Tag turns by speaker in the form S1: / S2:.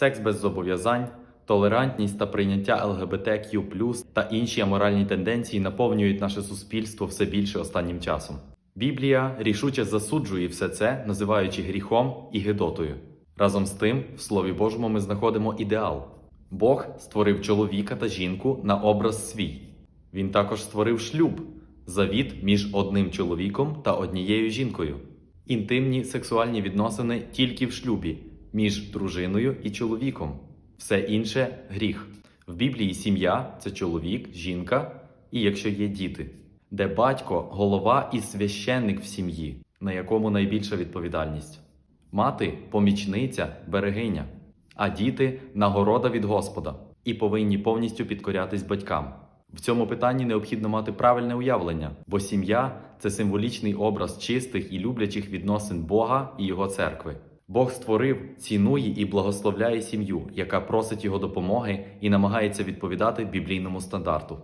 S1: секс без зобов'язань, толерантність та прийняття ЛГБТQ+, та інші аморальні тенденції наповнюють наше суспільство все більше останнім часом. Біблія рішуче засуджує все це, називаючи гріхом і гидотою. Разом з тим, в Слові Божому ми знаходимо ідеал. Бог створив чоловіка та жінку на образ свій. Він також створив шлюб завіт між одним чоловіком та однією жінкою. Інтимні сексуальні відносини тільки в шлюбі між дружиною і чоловіком. Все інше гріх. В Біблії сім'я це чоловік, жінка і якщо є діти, де батько голова і священник в сім'ї, на якому найбільша відповідальність. Мати помічниця, берегиня, а діти нагорода від Господа і повинні повністю підкорятись батькам. В цьому питанні необхідно мати правильне уявлення, бо сім'я це символічний образ чистих і люблячих відносин Бога і Його церкви. Бог створив, цінує і благословляє сім'ю, яка просить його допомоги і намагається відповідати біблійному стандарту.